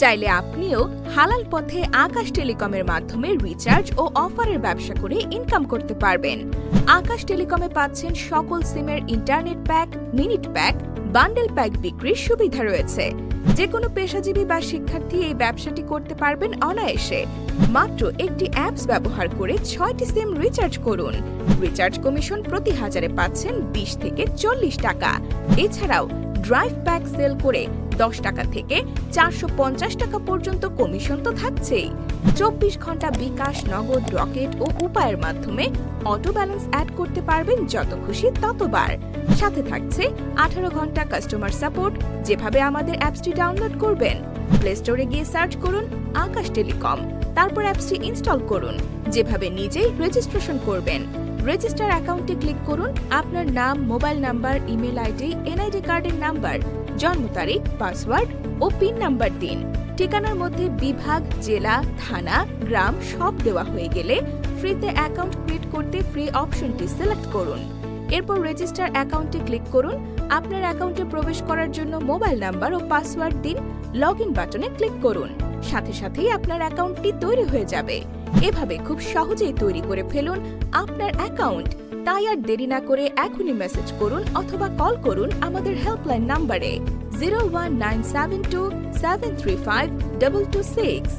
চাইলে আপনিও হালাল পথে আকাশ টেলিকমের মাধ্যমে রিচার্জ ও অফারের ব্যবসা করে ইনকাম করতে পারবেন। আকাশ টেলিকমে পাচ্ছেন সকল সিমের internet pack minute pack bundle pack বিক্রির সুবিধা রয়েছে। যে কোনো পেশাজীবী বা শিক্ষার্থী এই ব্যবসাটি করতে পারবেন অনায়াসে। মাত্র একটি অ্যাপস ব্যবহার করে ছয়টি সিম রিচার্জ করুন। রিচার্জ কমিশন প্রতি হাজারে পাচ্ছেন বিশ থেকে চল্লিশ টাকা। এছাড়াও ড্রাইভ প্যাক সেল করে দশ টাকা থেকে চারশো পঞ্চাশ টাকা পর্যন্ত কমিশন তো থাকছেই। চব্বিশ ঘণ্টা বিকাশ, নগদ, রকেট ও উপায়ের মাধ্যমে অটো ব্যালেন্স অ্যাড করতে পারবেন যত খুশি ততবার। সাথে থাকছে আঠারো ঘণ্টা কাস্টমার সাপোর্ট, যেভাবে আমাদের অ্যাপসটি ডাউনলোড করবেন। প্লে স্টোরে গিয়ে সার্চ করুন আকাশ টেলিকম, তারপর অ্যাপসটি ইনস্টল করুন, যেভাবে নিজেই রেজিস্ট্রেশন করবেন। রেজিস্টার অ্যাকাউন্টে ক্লিক করুন আপনার নাম, mobile number, email ID, NID কার্ডের নাম্বার, জন্ম তারিখ, পাসওয়ার্ড ও পিন নাম্বার দিন। ঠিকানার মধ্যে বিভাগ, জেলা, থানা, গ্রাম সব দেওয়া হয়ে গেলে ফ্রিতে অ্যাকাউন্ট ক্রিয়েট করতে ফ্রি অপশনটি সিলেক্ট করুন। এরপর রেজিস্টার অ্যাকাউন্টে ক্লিক করুন, আপনার অ্যাকাউন্টে প্রবেশ করার জন্য মোবাইল নাম্বার ও পাসওয়ার্ড দিন, লগ ইন বাটনে ক্লিক করুন। সাথে সাথেই আপনার অ্যাকাউন্টটি তৈরি হয়ে যাবে। এভাবে খুব সহজেই তৈরি করে ফেলুন আপনার অ্যাকাউন্ট। তাই আর দেরি না করে এখনই মেসেজ করুন অথবা কল করুন আমাদের হেল্পলাইন নাম্বারে zero one nine seven two seven three five double two six